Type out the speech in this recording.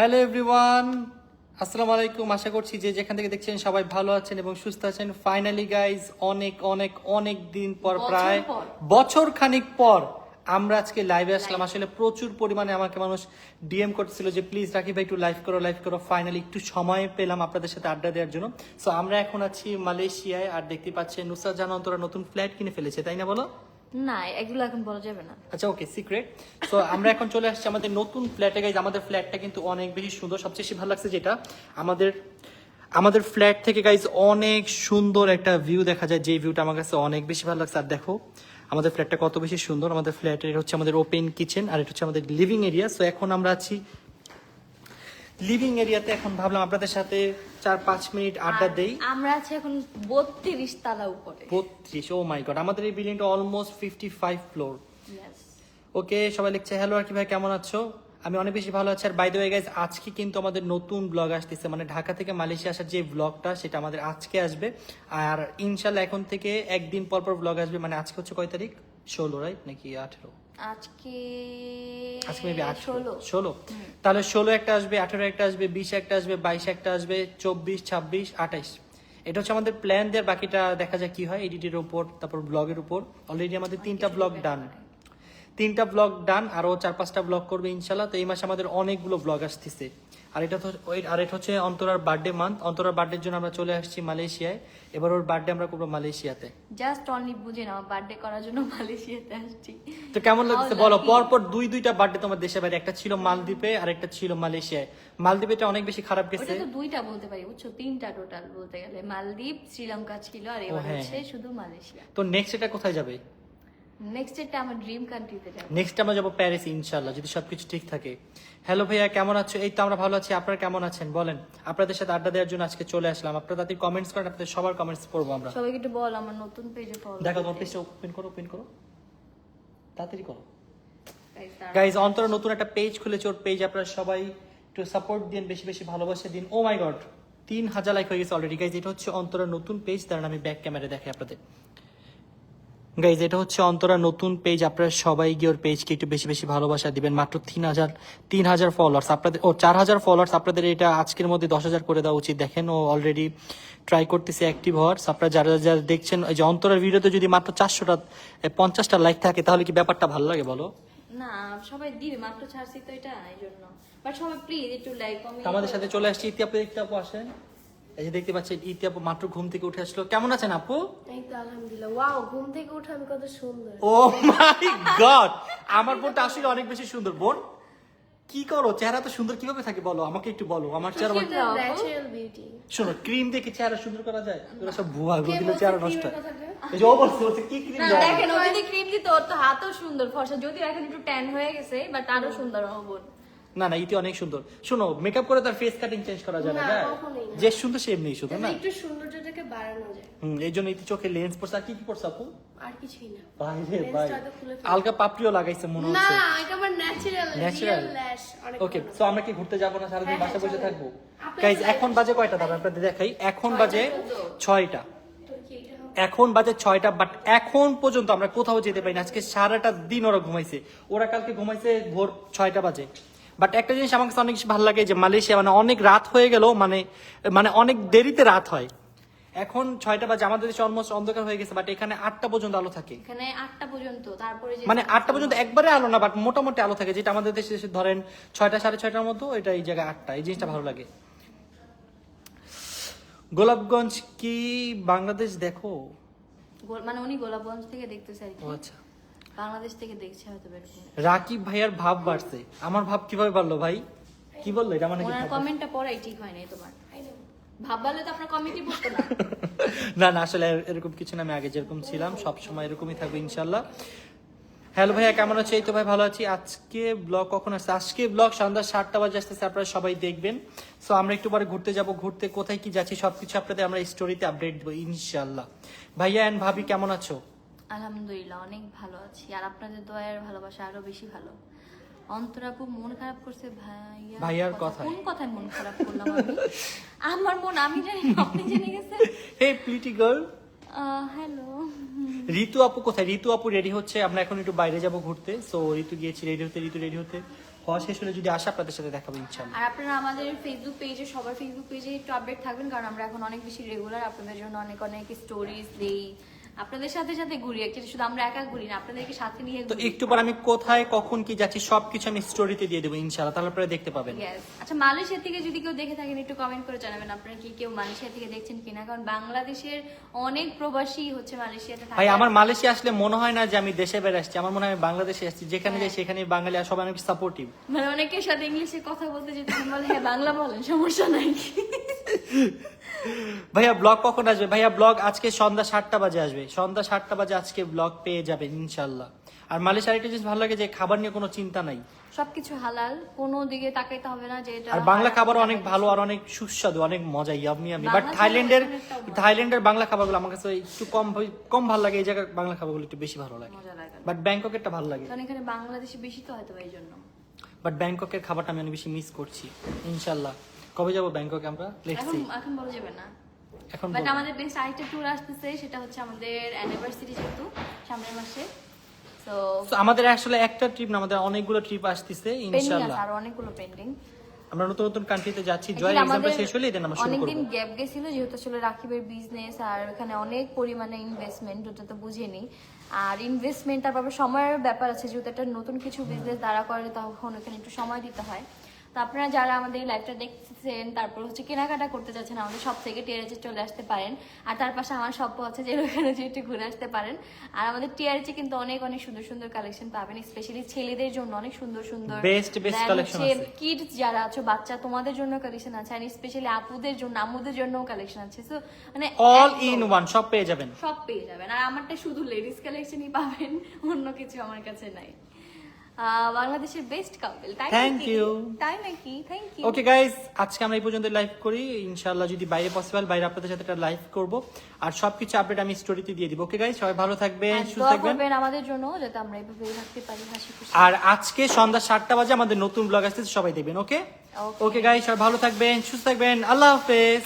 Hello everyone আসসালামু আলাইকুম আশা করছি যে যেখান থেকে দেখছেন সবাই ভালো আছেন এবং সুস্থ আছেন। ফাইনালি গাইজ অনেক অনেক অনেক দিন পর প্রায় বছর খানিক পর আমরা আজকে লাইভে আসলাম। আসলে প্রচুর পরিমাণে আমাকে মানুষ ডিএম করতেছিল যে প্লিজ রাখি ভাই একটু লাইভ করো লাইভ করো। ফাইনালি একটু সময় পেলাম আপনাদের সাথে আড্ডা দেওয়ার জন্য। সো আমরা এখন আছি মালয়েশিয়ায়। আর দেখতে পাচ্ছেন নুসরাত জাহান অন্তরা নতুন ফ্ল্যাট কিনে ফেলেছে তাই না বলো? না, এগুলো এখন বলা যাবে না। আচ্ছা ওকে সিক্রেট তো আমরা এখন চলে আসছি আমাদের নতুন ফ্ল্যাটে গাইজ আমাদের ফ্ল্যাটটা কিন্তু অনেক বেশি সুন্দর, সবচেয়ে বেশি ভালো লাগছে যেটা। আমাদের আমাদের ফ্ল্যাট থেকে গাইজ অনেক সুন্দর একটা ভিউ দেখা যায়। যে ভিউটা আমার কাছে অনেক বেশি ভালো লাগছে। আর দেখো, আমাদের ফ্ল্যাটটা কত বেশি সুন্দর। আমাদের ফ্ল্যাটের হচ্ছে আমাদের ওপেন কিচেন আর এটা হচ্ছে আমাদের লিভিং এরিয়া সো এখন আমরা আছি লিভিং এরিয়াতে এখন ভাবলাম আপনাদের সাথে চার পাঁচ মিনিট আড্ডা দেই। আমরা আছি এখন বত্রিশ তালা উপরে। বত্রিশ ও মাই গড আমাদের এই বিল্ডিংটা almost fifty five floor okay সবাই লিখছে হ্যালো আর কি ভাই কেমন আছো? আমি অনেক বেশি ভালো আছি। আর বাই দ্য ওয়ে গাইজ আজকে কিন্তু আমাদের নতুন ব্লগ আসতেছে। মানে ঢাকা থেকে মালয়েশিয়া আসার যে ব্লগটা সেটা আমাদের আজকে আসবে। আর ইনশাল্লাহ এখন থেকে একদিন পর পর ব্লগ আসবে। মানে আজকে হচ্ছে কয় তারিখ? ষোলো রাইট নাকি আঠেরো? আজকে আজকে মেবি ষোলো। তাহলে ষোলো একটা আসবে আঠেরো একটা আসবে বিশ একটা আসবে বাইশ একটা আসবে চব্বিশ ছাব্বিশ আঠাইশ। এটা হচ্ছে আমাদের প্ল্যান দেওয়ার বাকিটা দেখা যায় কি হয় এডিটের উপর তারপর ব্লগের উপর। অলরেডি আমাদের তিনটা ব্লগ ডান তিনটা ব্লগ ডান আরও চার পাঁচটা ব্লগ করবে ইনশাল্লাহ। তো এই মাসে আমাদের অনেকগুলো ব্লগ আসতেছে। আর এটা ওই আর এটা হচ্ছে অন্তরার বার্থডে মান্থ অন্তরার বার্থডের জন্য আমরা চলে আসছি মালয়েশিয়ায়। এবার ওর বার্থডে আমরা করব মালয়েশিয়াতে। জাস্ট অনলি বুঝে নাও বার্থডে করার জন্য মালয়েশিয়াতে আসছি। তো কেমন লাগছে বলো? lucky. পর পর দুই দুইটা বার্থডে তোমার দেশে বাইরে। একটা ছিল মালদ্বীপে আর একটা ছিল মালয়েশিয়ায়। মালদ্বীপেটা অনেক বেশি খারাপ গেছে। তো দুইটা বলতে পারি বুঝছ? তিনটা টোটাল বলতে গেলে। মালদ্বীপ শ্রীলঙ্কা ছিল আর এবার হ্যাঁ, হচ্ছে হ্যাঁ। শুধু মালয়েশিয়া। তো নেক্সট এটা কোথায় যাবে? নেক্সট এটা আমার ড্রিম কান্ট্রিতে যাব। নেক্সট আমরা যাব প্যারিস ইনশাল্লাহ যদি সবকিছু ঠিক থাকে। হ্যালো ভাইয়া কেমন আছো? এই তো আমরা ভালো আছি আপনারা কেমন আছেন? বলেন আপনাদের সাথে আড্ডা দেওয়ার জন্য আজকে চলে আসলাম। আপনারা তাদের কমেন্টস করেন আপনাদের সবার কমেন্টস পড়ব আমরা। সবাইকে একটু বল আমার নতুন পেজে ফলো দেখো তোমার পেজটা ওপেন করো ওপেন করো। তাড়াতাড়ি করো। গাইজ অন্তর নতুন একটা পেজ খুলেছে ওর পেজ আপনারা সবাই একটু সাপোর্ট দিন বেশি বেশি ভালোবাসা দিন। ও মাই গড তিন হাজার লাইক হয়ে গেছে অলরেডি গাইজ এটা হচ্ছে অন্তরের নতুন পেজ তার আমি ব্যাক ক্যামেরা দেখাই আপনাদের। গাইজ এটা হচ্ছে অন্তরা নতুন পেজ আপনারা সবাই গিয়ে ওর পেজকে একটু বেশি বেশি ভালোবাসা দিবেন। মাত্র তিন হাজার তিন হাজার ফলোয়ার্স আপনাদের ও চার হাজার ফলোয়ার্স আপনাদের এটা আজকের মধ্যে দশ হাজার করে দেওয়া উচিত। দেখেন ও অলরেডি ট্রাই করতেছে অ্যাক্টিভ হওয়ার। আপনারা যারা যারা দেখছেন যে অন্তরের ভিডিওতে যদি মাত্র চারশোটা পঞ্চাশটা লাইক থাকে তাহলে কি ব্যাপারটা ভালো লাগে বলো? না সবাই দিবে। মাত্র ছাড়ছি তো এটা এই জন্য বাট সবাই প্লিজ একটু লাইক কমেন্ট আমাদের সাথে চলে আসছি। ইতি আপু ইতি আসেন। এই যে দেখতে পাচ্ছেন ইতি আপু মাত্র ঘুম থেকে উঠে আসলো। কেমন আছেন আপু? এই তো আলহামদুলিল্লাহ। ওয়াও ঘুম থেকে উঠে আমি কত সুন্দর। Oh my God! আমার বোনটা আসলে অনেক বেশি সুন্দর। বোন কি করো? চেহারা তো সুন্দর কীভাবে থাকে বলো? আমাকে একটু বলো। আমার চেহারা কি দাও, আপু? ন্যাচারাল বিউটি শোনো ক্রিম দেখে চেহারা সুন্দর করা যায়? ওরা সব ভুয়া কে দিলে চেহারা নষ্ট? এই যে ও বলছে বলছে কি ক্রিম না দেওয়া দেখেন ও যদি ক্রিম দিত ওর তো হাতও সুন্দর ফর্সা। যদিও এখন একটু ট্যান হয়ে গেছে বাট আরও সুন্দর বোন না না ইতি অনেক সুন্দর। শোনো মেকআপ করে তার ফেস কাটিং চেঞ্জ করা যায় না। যে সুন্দর সে এমনি সুন্দর না? একটু সৌন্দর্যটাকে বাড়ানো যায়। হুম এই জন্য ইতি চোখে লেন্স পড়ছে আর কি কি পড়ছে আপু? আর কিছুই না। ভাই রে ভাই। আলগা পাপড়িও লাগাইছে মনে হচ্ছে। না এটা আমার natural natural lash okay so আমরা কি ঘুরতে যাব না সারাদিন হ্যাঁ, বাসায় বসে চলো। থাকব? গাইজ এখন বাজে কয়টা? দাঁড়া আপনাদের দেখাই। এখন বাজে ছয়টা। তো কি এটা হবে? এখন বাজে ছয়টা বাট এখন পর্যন্ত আমরা কোথাও যেতে পারি না। আজকে সারাটা দিন ওরা ঘুমাইছে। ওরা কালকে ঘুমাইছে ভোর ছয়টা বাজে। বাট একটা জিনিস আমার কাছে অনেক ভালো লাগে যে মালয়েশিয়া মানে অনেক রাত হয়ে গেল মানে মানে অনেক দেরিতে রাত হয়। এখন ছয়টা বাজে আমাদের দেশে অলমোস্ট অন্ধকার হয়ে গেছে বাট এখানে আটটা পর্যন্ত আলো থাকে। এখানে আটটা পর্যন্ত তারপরে মানে আটটা পর্যন্ত একবারে আলো না বাট মোটামুটি আলো থাকে যেটা আমাদের দেশে দেশে ধরেন ছয়টা সাড়ে ছয়টার মতো এটা এই জায়গায় আটটা এই জিনিসটা ভালো লাগে। গোলাপগঞ্জ কি বাংলাদেশ দেখো? মানে উনি গোলাপগঞ্জ থেকে দেখতে চাই আচ্ছা। বাংলাদেশ থেকে দেখছে হয়তো এরকম রাকিব ভাইয়ার ভাব বাড়ছে। আমার ভাব কীভাবে বাড়লো ভাই? কি বলল? এটা মানে ওনার কমেন্টটা পড়াই ঠিক হয় নাই তোমার. তো আপনার পড়তো না। না না আসলে এরকম কিছু না আমি আগে যেরকম ছিলাম সব সময় এরকমই থাকবে ইনশাল্লাহ হ্যালো ভাইয়া কেমন আছে? এই তো ভাই ভালো আছি। আজকে ব্লগ কখন আসছে? আজকে ব্লগ সন্ধ্যা সাতটা বাজে আসতেছে আপনারা সবাই দেখবেন। সো আমরা একটু পরে ঘুরতে যাব ঘুরতে কোথায় কি যাচ্ছি সবকিছু আপনাদের আমরা স্টোরিতে আপডেট দেবো ইনশাল্লাহ ভাইয়া এন্ড ভাবি কেমন আছো? আলহামদুলিল্লাহ অনেক ভালো আছি। আর আপনাদের দয়ার ভালোবাসা আরও বেশি ভালো। অন্তরা খুব মন খারাপ করছে? ভাইয়া ভাইয়ার কথা-। কোন কথায় মন খারাপ করলাম আমি? আমার মন আমি জানি না, আপনি জেনে গেছেন? হে প্লিটি গার্ল হ্যালো ঋতু আপু কোথায়? ঋতু আপু রেডি হচ্ছে। আমরা এখন একটু বাইরে যাব ঘুরতে। সো ঋতু গিয়েছি রেডি হতে ঋতু রেডি হতে। হওয়া শেষ হলে যদি আসে আপনাদের সাথে দেখাবো ইনশাল্লাহ আর আপনারা আমাদের ফেসবুক পেজে সবার ফেসবুক পেজে একটু আপডেট থাকবেন কারণ আমরা এখন অনেক বেশি রেগুলার আপনাদের জন্য অনেক অনেক স্টোরিজ দেই। আপনাদের সাথে সাথে ঘুরি অ্যাকচুয়ালি শুধু আমরা একা ঘুরি না আপনাদেরকে সাথে নিয়ে তো একটু পর আমি কোথায় কখন কি যাচ্ছি সবকিছু আমি স্টোরিতে দিয়ে দেবো ইনশাল্লাহ তাহলে আপনারা দেখতে পাবেন। আচ্ছা মালয়েশিয়া থেকে যদি কেউ দেখে থাকেন একটু কমেন্ট করে জানাবেন আপনারা কি কেউ মালয়েশিয়া থেকে দেখছেন কিনা? কারণ বাংলাদেশের অনেক প্রবাসী হচ্ছে মালয়েশিয়াতে থাকে। ভাই আমার মালয়েশিয়া আসলে মনে হয় না যে আমি দেশে বেড়ে আসছি আমার মনে হয় আমি বাংলাদেশে আসছি যেখানে যাই সেখানে বাঙালি আর সবাই অনেক সাপোর্টিভ মানে অনেকের সাথে ইংলিশে কথা বলতে যেতে বলে হ্যাঁ বাংলা বলেন সমস্যা নাই। ভাইয়া ব্লগ কখন আসবে? ভাইয়া ব্লগ আজকে সন্ধ্যা সাতটা বাজে আসবে। সন্ধ্যা সাতটা বাজে আজকে ব্লগ পেয়ে যাবেন ইনশাল্লাহ আর মালয়েশিয়ার একটা জিনিস ভালো লাগে যে খাবার নিয়ে কোনো চিন্তা নাই। সবকিছু হালাল কোনো দিকে তাকাইতে হবে না যে এটা আর বাংলা খাবার অনেক ভালো আর অনেক সুস্বাদু অনেক মজা ইয়ামি আমি বাট থাইল্যান্ডের। থাইল্যান্ডের বাংলা খাবারগুলো আমার কাছে একটু কম কম ভালো লাগে এই জায়গার বাংলা খাবারগুলো একটু বেশি ভালো লাগে। বাট ব্যাংককেরটা ভালো লাগে। কারণ এখানে বাংলাদেশে বেশি তো হয়তো এই জন্য। বাট ব্যাংককের খাবারটা আমি অনেক বেশি মিস করছি ইনশাল্লাহ কবে যাব ব্যাংককে আমরা? লেটস এখন সি এখন বলা যাবে না। এখন বাট আমাদের বেস্ট আরেকটা ট্যুর আসতেছে সেটা হচ্ছে আমাদের অ্যানিভার্সারি যেহেতু সামনের মাসে। So, আমাদের আসলে একটা ট্রিপ না আমাদের অনেকগুলো ট্রিপ আসতেছে আছে আরও অনেকগুলো পেন্ডিং আমরা নতুন নতুন কান্ট্রিতে যাচ্ছি জয় এক্সাম্পল শেষ হলে দেন আমরা শুরু করব। অনেকদিন গ্যাপ গেছিল যেহেতু আসলে রাকিবের বিজনেস আর এখানে অনেক পরিমাণে ইনভেস্টমেন্ট ওটা তো বুঝিনি। আর ইনভেস্টমেন্ট তারপর সময়ের ব্যাপার আছে যেহেতু একটা নতুন কিছু বিজনেস দাঁড়া করে তখন ওখানে একটু সময় দিতে হয়। তো আপনারা যারা আমাদের লাইফটা দেখতেছেন তারপর হচ্ছে কেনাকাটা করতে চাচ্ছেন আমাদের সব থেকে টিআরএচে চলে আসতে পারেন। আর তার পাশে আমার স্বপ্ন আছে যে ওখানে যে একটু ঘুরে আসতে পারেন। আর আমাদের টিআরএচে কিন্তু অনেক অনেক সুন্দর সুন্দর কালেকশন পাবেন স্পেশালি ছেলেদের জন্য অনেক সুন্দর সুন্দর আছে। কিডস যারা আছো বাচ্চা তোমাদের জন্য কালেকশন আছে আর স্পেশালি আপুদের জন্য আম্মুদের জন্য কালেকশন আছে। সো মানে অল ইন ওয়ান সব পেয়ে যাবেন। সব পেয়ে যাবেন। আর আমারটা শুধু লেডিস কালেকশনই পাবেন অন্য কিছু আমার কাছে নাই। বাংলাদেশের বেস্ট কাপল তাই Thank নাকি? তাই নাকি? থ্যাংক ইউ ওকে গাইজ আজকে আমরা এই পর্যন্ত লাইভ করি। ইনশাআল্লাহ যদি বাইরে পসিবল বাইরে আপনাদের সাথে একটা লাইভ করব। আর সবকিছু আপডেট আমি স্টোরিতে দিয়ে দিব। ওকে গাইজ সবাই ভালো থাকবেন সুস্থ থাকবেন। আমাদের জন্য যাতে আমরা এইভাবে থাকতে পারি। হাসি খুশি। আর আজকে সন্ধ্যা সাতটা বাজে আমাদের নতুন ব্লগ আসতেছে সবাই দেখবেন ওকে ওকে গাইজ সবাই ভালো থাকবেন সুস্থ থাকবেন। আল্লাহ হাফেজ।